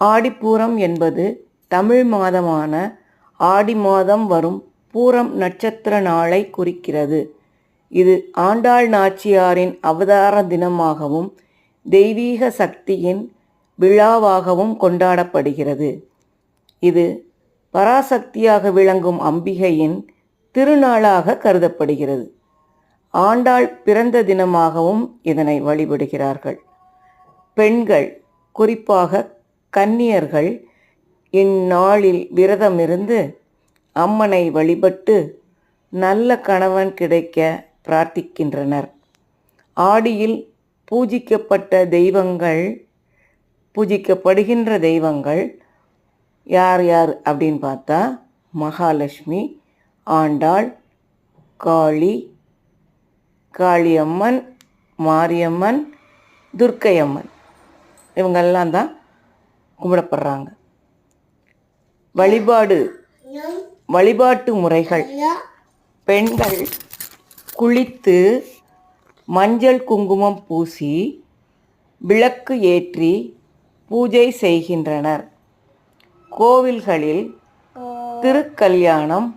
ஆடிப்பூரம் என்பது தமிழ் மாதமான ஆடி மாதம் வரும் பூரம் நட்சத்திர நாளை குறிக்கிறது. இது ஆண்டாள் நாச்சியாரின் அவதார தினமாகவும் தெய்வீக சக்தியின் விழாவாகவும் கொண்டாடப்படுகிறது. இது பராசக்தியாக விளங்கும் அம்பிகையின் திருநாளாக கருதப்படுகிறது. ஆண்டாள் பிறந்த தினமாகவும் இதனை வழிபடுகிறார்கள். பெண்கள் குறிப்பாக கன்னியர்கள் இந்நாளில் விரதமிருந்து அம்மனை வழிபட்டு நல்ல கணவன் கிடைக்க பிரார்த்திக்கின்றனர். ஆடியில் பூஜிக்கப்பட்ட தெய்வங்கள் பூஜிக்கப்படுகின்ற தெய்வங்கள் யார் யார் அப்படின்னு பார்த்தா மகாலட்சுமி ஆண்டாள் காளி காளியம்மன் மாரியம்மன் துர்க்கையம்மன். இவங்கெல்லாம் தான் கும்பிடப்படுறாங்க. வழிபாடு வழிபாட்டு முறைகள். பெண்கள் குளித்து மஞ்சள் குங்குமம் பூசி விளக்கு ஏற்றி பூஜை செய்கின்றனர். கோவில்களில் திருக்கல்யாணம்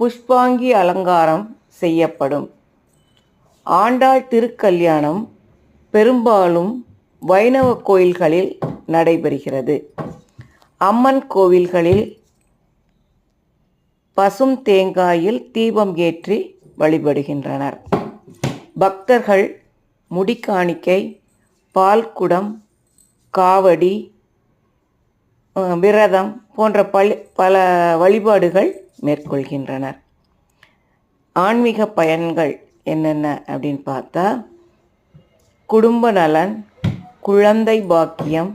புஷ்பாங்கி அலங்காரம் செய்யப்படும். ஆண்டாள் திருக்கல்யாணம் பெரும்பாலும் வைணவ கோயில்களில் நடைபெறுகிறது. அம்மன் கோவில்களில் பசும் தேங்காயில் தீபம் ஏற்றி வழிபடுகின்றனர். பக்தர்கள் முடிக்காணிக்கை பால்குடம் காவடி விரதம் போன்ற பல பல வழிபாடுகள் மேற்கொள்கின்றனர். ஆன்மீக பயன்கள் என்னென்ன அப்படின்னு பார்த்தா குடும்ப நலன் குழந்தை பாக்கியம்